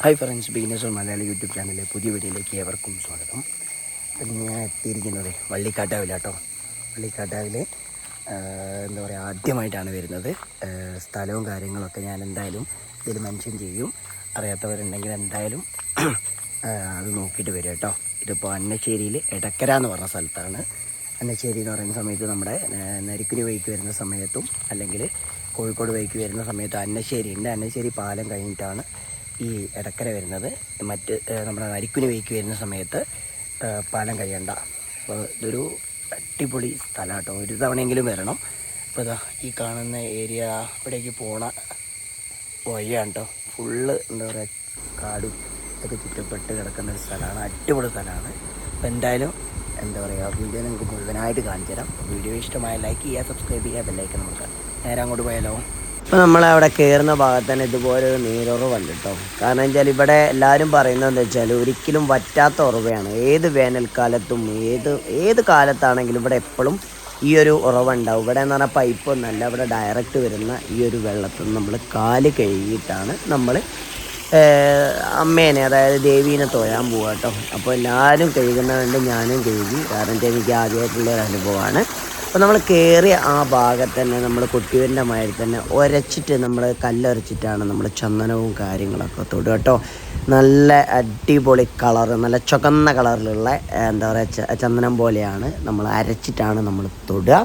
Hi friends beginners Malayali YouTube ചാനലിലെ പുതിയ വീഡിയോയിലേക്ക് ഏവർക്കും സ്വാഗതം. ഇപ്പം ഞാൻ എത്തിയിരിക്കുന്നത് വള്ളിക്കാട്ടാവിലാട്ടോ വള്ളിക്കാട്ടാവിൽ എന്താ പറയുക ആദ്യമായിട്ടാണ് വരുന്നത്. സ്ഥലവും കാര്യങ്ങളൊക്കെ ഞാൻ എന്തായാലും ഇതിൽ മെൻഷൻ ചെയ്യും. അറിയാത്തവരുണ്ടെങ്കിൽ എന്തായാലും അത് നോക്കിയിട്ട് വരും കേട്ടോ. ഇതിപ്പോൾ അന്നശ്ശേരിയിൽ എടക്കര എന്ന് പറഞ്ഞ സ്ഥലത്താണ്. അന്നശ്ശേരി എന്ന് പറയുന്ന സമയത്ത് നമ്മുടെ നരിക്കുനി വഴിക്ക് വരുന്ന സമയത്തും അല്ലെങ്കിൽ കോഴിക്കോട് വഴിക്ക് വരുന്ന സമയത്തും അന്നശ്ശേരി ഉണ്ട്. അന്നശ്ശേരി പാലം കഴിഞ്ഞിട്ടാണ് ഈ ഇടക്കര വരുന്നത്. മറ്റ് നമ്മുടെ നരിക്കുനി വഴിക്ക് വരുന്ന സമയത്ത് പാലം കഴിയണ്ട. അപ്പോൾ ഇതൊരു അടിപൊളി സ്ഥലം കേട്ടോ ഒരു തവണയെങ്കിലും വരണം. അപ്പോൾ ഇതാ ഈ കാണുന്ന ഏരിയ ഇവിടേക്ക് പോണ വഴിയാണ് കേട്ടോ ഫുള്ള് എന്താ പറയുക കാടും ഇതൊക്കെ ചുറ്റപ്പെട്ട് കിടക്കുന്ന ഒരു സ്ഥലമാണ്. അടിപൊളി സ്ഥലമാണ്. അപ്പോൾ എന്തായാലും എന്താ പറയുക വീഡിയോ നിങ്ങൾക്ക് മുഴുവനായിട്ട് കാണിച്ചു തരാം. വീഡിയോ ഇഷ്ടമായ ലൈക്ക് ചെയ്യുക സബ്സ്ക്രൈബ് ചെയ്യുക ബെല്ലൈക്കൻ നമുക്ക് നേരെ അങ്ങോട്ട് പോയാലോ? ഇപ്പം നമ്മളവിടെ കയറുന്ന ഭാഗത്ത് തന്നെ ഇതുപോലെ ഒരു നീരുറവുണ്ട് കേട്ടോ കാരണം വെച്ചാൽ ഇവിടെ എല്ലാവരും പറയുന്നത് എന്താ വെച്ചാൽ ഒരിക്കലും വറ്റാത്ത ഉറവയാണ്. ഏത് വേനൽക്കാലത്തും ഏത് ഏത് കാലത്താണെങ്കിലും ഇവിടെ എപ്പോഴും ഈ ഒരു ഉറവുണ്ടാവും. ഇവിടെ എന്ന് പറഞ്ഞാൽ പൈപ്പൊന്നല്ല ഇവിടെ ഡയറക്റ്റ് വരുന്ന ഈ ഒരു വെള്ളത്തിൽ നമ്മൾ കാൽ കഴുകിയിട്ടാണ് നമ്മൾ അമ്മേനെ അതായത് ദേവീനെ തൊഴാൻ പോവുക കേട്ടോ അപ്പോൾ എല്ലാവരും കഴുകുന്നതുകൊണ്ട് ഞാനും കഴുകി. കാരണം എനിക്ക് ആദ്യമായിട്ടുള്ള ഒരു അനുഭവമാണ്. അപ്പോൾ നമ്മൾ കയറിയ ആ ഭാഗത്ത് തന്നെ നമ്മൾ കൊട്ടിയൂരിന്റെ മാതിരി തന്നെ ഉരച്ചിട്ട് നമ്മൾ കല്ലൊരച്ചിട്ടാണ് നമ്മൾ ചന്ദനവും കാര്യങ്ങളൊക്കെ തൊടുക കേട്ടോ നല്ല അടിപൊളി കളർ നല്ല ചുകന്ന കളറിലുള്ള എന്താ പറയുക ചന്ദനം പോലെയാണ് നമ്മൾ അരച്ചിട്ടാണ് നമ്മൾ തൊടുക.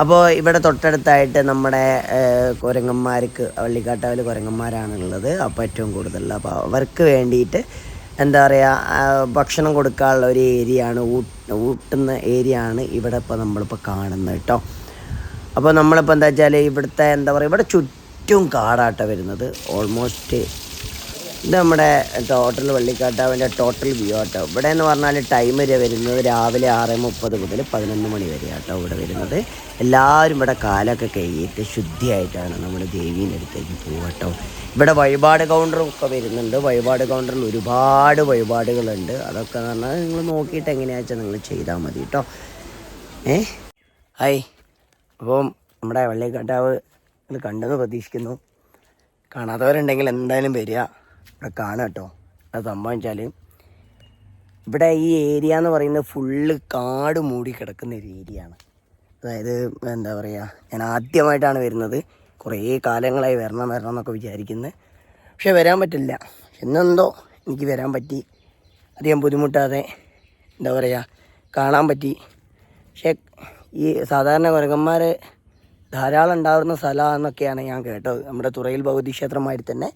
അപ്പോൾ ഇവിടെ തൊട്ടടുത്തായിട്ട് നമ്മുടെ കുരങ്ങന്മാർക്ക് വള്ളിക്കാട്ടാവിൽ കുരങ്ങന്മാരാണുള്ളത്. അപ്പോൾ ഏറ്റവും കൂടുതൽ അപ്പോൾ അവർക്ക് വേണ്ടിയിട്ട് എന്താ പറയുക ഭക്ഷണം കൊടുക്കാനുള്ള ഒരു ഏരിയ ആണ് ഊട്ടുന്ന ഏരിയ ആണ് ഇവിടെ ഇപ്പോൾ നമ്മളിപ്പോൾ കാണുന്നത് കേട്ടോ. അപ്പോൾ നമ്മളിപ്പോൾ എന്താ വെച്ചാൽ ഇവിടുത്തെ എന്താ പറയുക ഇവിടെ ചുറ്റും കാടാട്ട വരുന്നത്. ഓൾമോസ്റ്റ് ഇത് നമ്മുടെ ടോട്ടൽ വള്ളിക്കാട്ടാവിന്റെ ടോട്ടൽ വ്യൂ ആട്ടോ. ഇവിടെ എന്ന് പറഞ്ഞാൽ ടൈം വരെ വരുന്നത് രാവിലെ ആറ് മുപ്പത് മുതൽ പതിനൊന്ന് മണി വരെ ആട്ടോ ഇവിടെ വരുന്നത്. എല്ലാവരും ഇവിടെ കാലൊക്കെ കഴുകിയിട്ട് ശുദ്ധിയായിട്ടാണ് നമ്മൾ ദേവീന്റെ അടുത്തേക്ക് പോകട്ടോ ഇവിടെ വഴിപാട് കൗണ്ടറും ഒക്കെ വരുന്നുണ്ട്. വഴിപാട് കൗണ്ടറിൽ ഒരുപാട് വഴിപാടുകളുണ്ട്. അതൊക്കെ എന്ന് പറഞ്ഞാൽ നിങ്ങൾ നോക്കിയിട്ട് എങ്ങനെയാണെന്ന് വെച്ചാൽ നിങ്ങൾ ചെയ്താൽ മതി കേട്ടോ ഏ? ഹായ്. അപ്പം നമ്മുടെ വള്ളിക്കാട്ടാവ് കണ്ടെന്ന് പ്രതീക്ഷിക്കുന്നു. കാണാത്തവരുണ്ടെങ്കിൽ എന്തായാലും വരിക. കാണാം കേട്ടോ അത് വെച്ചാൽ ഇവിടെ ഈ ഏരിയ എന്ന് പറയുന്നത് ഫുള്ള് കാട് മൂടി കിടക്കുന്ന ഒരു ഏരിയ ആണ്. അതായത് എന്താ പറയുക ഞാൻ ആദ്യമായിട്ടാണ് വരുന്നത്. കുറേ കാലങ്ങളായി വരണം വരണം എന്നൊക്കെ വിചാരിക്കുന്നത് പക്ഷേ വരാൻ പറ്റില്ല. എന്നെന്തോ എനിക്ക് വരാൻ പറ്റി. അധികം ബുദ്ധിമുട്ടാതെ എന്താ പറയുക കാണാൻ പറ്റി. പക്ഷേ ഈ സാധാരണ കുരങ്ങന്മാർ ധാരാളം ഉണ്ടാകുന്ന സ്ഥലമാണെന്നൊക്കെയാണ് ഞാൻ കേട്ടത്. നമ്മുടെ തുറയിൽ ഭഗവതി ക്ഷേത്രമായിട്ട് തന്നെ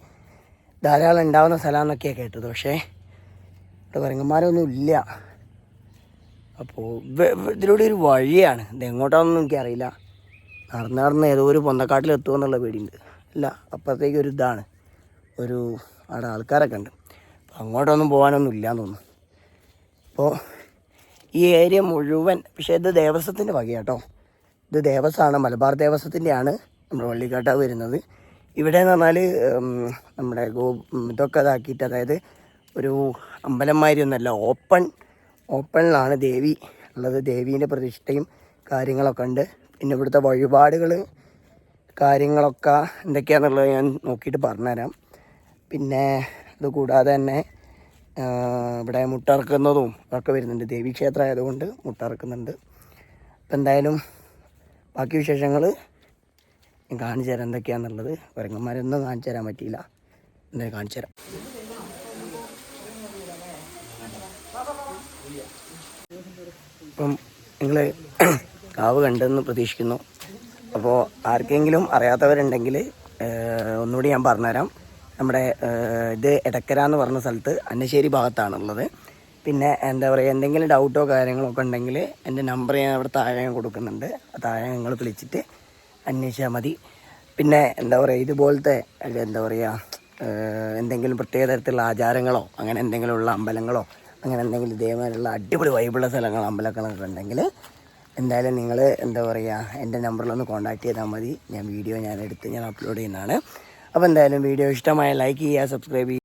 ധാരാളം ഉണ്ടാവുന്ന സ്ഥലമാണെന്നൊക്കെയാണ് കേട്ടത്. പക്ഷേ ഇവിടെ കുരങ്ങന്മാരൊന്നും ഇല്ല. അപ്പോൾ ഇതിലൂടെ ഒരു വഴിയാണ്. ഇത് എങ്ങോട്ടാണെന്നൊന്നും എനിക്കറിയില്ല. നടന്ന് നടന്ന് ഏതോ ഒരു പൊന്തക്കാട്ടിൽ എത്തുമെന്നുള്ള പേടിയുണ്ട്. അല്ല അപ്പുറത്തേക്ക് ഒരു ഇതാണ്. ഒരു അവിടെ ആൾക്കാരൊക്കെ ഉണ്ട്. അപ്പോൾ അങ്ങോട്ടൊന്നും പോകാനൊന്നും ഇല്ലയെന്ന് തോന്നുന്നു. അപ്പോൾ ഈ ഏരിയ മുഴുവൻ പക്ഷേ ഇത് ദേവസ്വത്തിന്റെ വകയാട്ടോ. ഇത് ദേവസ്വമാണ് മലബാർ ദേവസ്വത്തിന്റെയാണ് നമ്മുടെ വള്ളിക്കാട്ടാവ് വരുന്നത്. ഇവിടെ എന്ന് പറഞ്ഞാൽ നമ്മുടെ ഗോ ഇതൊക്കെ ഇതാക്കിയിട്ട് അതായത് ഒരു അമ്പലം മാതിരി ഒന്നല്ല ഓപ്പൺ ഓപ്പണിലാണ് ദേവി ഉള്ളത്. ദേവീന്റെ പ്രതിഷ്ഠയും കാര്യങ്ങളൊക്കെ ഉണ്ട്. പിന്നെ ഇവിടുത്തെ വഴിപാടുകൾ കാര്യങ്ങളൊക്കെ എന്തൊക്കെയാണെന്നുള്ളത് ഞാൻ നോക്കിയിട്ട് പറഞ്ഞുതരാം. പിന്നെ അതുകൂടാതെ കൂടാതെ തന്നെ ഇവിടെ മുട്ടറക്കുന്നതും ഒക്കെ വരുന്നുണ്ട്. ദേവീക്ഷേത്രം ആയതുകൊണ്ട് മുട്ടറക്കുന്നുണ്ട്. അപ്പം എന്തായാലും ബാക്കി വിശേഷങ്ങൾ ഞാൻ കാണിച്ചു തരാം എന്തൊക്കെയാണെന്നുള്ളത് കുരങ്ങന്മാരൊന്നും കാണിച്ചു തരാൻ പറ്റിയില്ല. എന്തായാലും കാണിച്ചു തരാം. ഇപ്പം നിങ്ങൾ കാവ് കണ്ടെന്ന് പ്രതീക്ഷിക്കുന്നു. അപ്പോൾ ആർക്കെങ്കിലും അറിയാത്തവരുണ്ടെങ്കിൽ ഒന്നുകൂടി ഞാൻ പറഞ്ഞുതരാം. നമ്മുടെ ഇത് എടക്കര എന്ന് പറഞ്ഞ സ്ഥലത്ത് അന്നശ്ശേരി ഭാഗത്താണുള്ളത്. പിന്നെ എന്താ പറയുക എന്തെങ്കിലും ഡൗട്ടോ കാര്യങ്ങളോ ഒക്കെ ഉണ്ടെങ്കിൽ എന്റെ നമ്പർ ഞാൻ അവിടെ താഴെ കൊടുക്കുന്നുണ്ട്. താഴെ നിങ്ങൾ വിളിച്ചിട്ട് അന്വേഷിച്ചാൽ മതി. പിന്നെ എന്താ പറയുക ഇതുപോലത്തെ എന്താ പറയുക എന്തെങ്കിലും പ്രത്യേക തരത്തിലുള്ള ആചാരങ്ങളോ അങ്ങനെ എന്തെങ്കിലും ഉള്ള അമ്പലങ്ങളോ അങ്ങനെ എന്തെങ്കിലും ഇതേമാതിരിയുള്ള അടിപൊളി വൈബിളുള്ള സ്ഥലങ്ങൾ അമ്പലങ്ങളൊക്കെ ഉണ്ടെങ്കിൽ എന്തായാലും നിങ്ങൾ എന്താ പറയുക എന്റെ നമ്പറിലൊന്ന് കോൺടാക്ട് ചെയ്താൽ മതി. ഞാൻ വീഡിയോ ഞാൻ എടുത്ത് ഞാൻ അപ്ലോഡ് ചെയ്യുന്നതാണ്. അപ്പോൾ എന്തായാലും വീഡിയോ ഇഷ്ടമായ ലൈക്ക് ചെയ്യുക സബ്സ്ക്രൈബ് ചെയ്യുക.